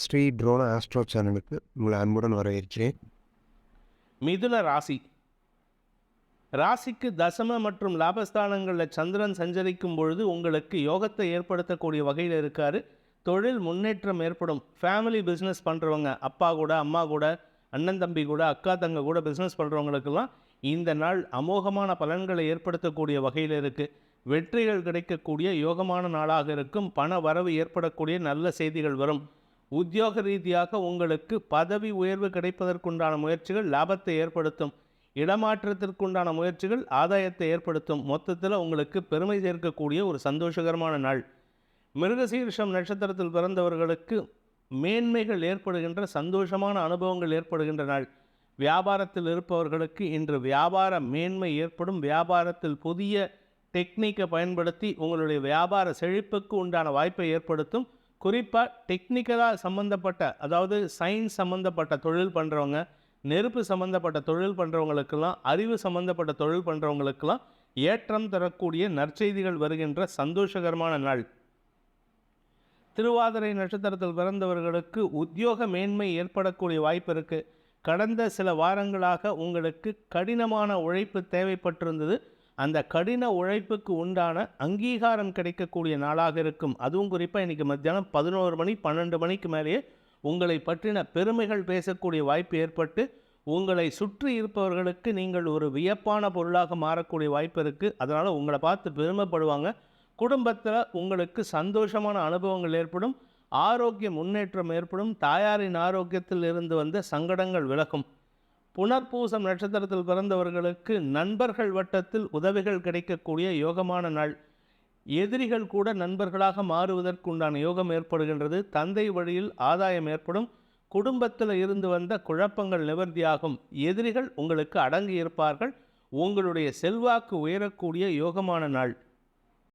Sri ட்ரோன astro சேனலுக்கு உங்களை அன்புடன் வரவேற்கிறேன். மிதுன ராசி. ராசிக்கு தசம மற்றும் லாபஸ்தானங்களில் சந்திரன் சஞ்சரிக்கும் பொழுது உங்களுக்கு யோகத்தை ஏற்படுத்தக்கூடிய வகையில் இருக்கார். தொழில் முன்னேற்றம் ஏற்படும். ஃபேமிலி பிஸ்னஸ் பண்ணுறவங்க அப்பா கூட அம்மா கூட அண்ணன் தம்பி கூட அக்கா தங்க கூட பிஸ்னஸ் பண்ணுறவங்களுக்கெல்லாம் இந்த நாள் அமோகமான பலன்களை ஏற்படுத்தக்கூடிய வகையில் இருக்குது வெற்றிகள் கிடைக்கக்கூடிய யோகமான நாளாக இருக்கும். பண வரவு ஏற்படக்கூடிய நல்ல செய்திகள் வரும். உத்தியோக ரீதியாக உங்களுக்கு பதவி உயர்வு கிடைப்பதற்குண்டான முயற்சிகள் லாபத்தை ஏற்படுத்தும். இடமாற்றத்திற்குண்டான முயற்சிகள் ஆதாயத்தை ஏற்படுத்தும். மொத்தத்தில் உங்களுக்கு பெருமை சேர்க்கக்கூடிய ஒரு சந்தோஷகரமான நாள். மிருகசீர்ஷம் நட்சத்திரத்தில் பிறந்தவர்களுக்கு மேன்மைகள் ஏற்படுகின்ற சந்தோஷமான அனுபவங்கள் ஏற்படுகின்ற நாள். வியாபாரத்தில் இருப்பவர்களுக்கு இன்று வியாபார மேன்மை ஏற்படும். வியாபாரத்தில் புதிய டெக்னிக்கை பயன்படுத்தி உங்களுடைய வியாபார செழிப்புக்கு உண்டான வாய்ப்பை ஏற்படுத்தும். குறிப்பாக டெக்னிக்கலாக சம்மந்தப்பட்ட அதாவது சயின்ஸ் சம்மந்தப்பட்ட தொழில் பண்ணுறவங்க நெருப்பு சம்மந்தப்பட்ட தொழில் பண்ணுறவங்களுக்கெல்லாம் அறிவு சம்மந்தப்பட்ட தொழில் பண்ணுறவங்களுக்கெல்லாம் ஏற்றம் தரக்கூடிய நற்செய்திகள் வருகின்ற சந்தோஷகரமான நாள். திருவாதிரை நட்சத்திரத்தில் பிறந்தவர்களுக்கு உத்தியோக மேன்மை ஏற்படக்கூடிய வாய்ப்பு இருக்குது கடந்த சில வாரங்களாக உங்களுக்கு கடினமான உழைப்பு தேவைப்பட்டிருந்தது. அந்த கடின உழைப்புக்கு உண்டான அங்கீகாரம் கிடைக்கக்கூடிய நாளாக இருக்கும். அதுவும் குறிப்பாக இன்றைக்கி மத்தியானம் பதினோரு மணி பன்னெண்டு மணிக்கு மேலேயே உங்களை பற்றின பெருமைகள் பேசக்கூடிய வாய்ப்பு ஏற்பட்டு உங்களை சுற்றி இருப்பவர்களுக்கு நீங்கள் ஒரு வியப்பான பொருளாக மாறக்கூடிய வாய்ப்பு இருக்குது அதனால் உங்களை பார்த்து பெருமைப்படுவாங்க. குடும்பத்தில் உங்களுக்கு சந்தோஷமான அனுபவங்கள் ஏற்படும். ஆரோக்கிய முன்னேற்றம் ஏற்படும். தாயாரின் ஆரோக்கியத்தில் இருந்து வந்த சங்கடங்கள் விலகும். புனர்பூசம் நட்சத்திரத்தில் பிறந்தவர்களுக்கு நண்பர்கள் வட்டத்தில் உதவிகள் கிடைக்கக்கூடிய யோகமான நாள். எதிரிகள் கூட நண்பர்களாக மாறுவதற்குண்டான யோகம் ஏற்படுகின்றது. தந்தை வழியில் ஆதாயம் ஏற்படும். குடும்பத்தில் இருந்து வந்த குழப்பங்கள் நிவர்த்தியாகும். எதிரிகள் உங்களுக்கு அடங்கி இருப்பார்கள். உங்களுடைய செல்வாக்கு உயரக்கூடிய யோகமான நாள்.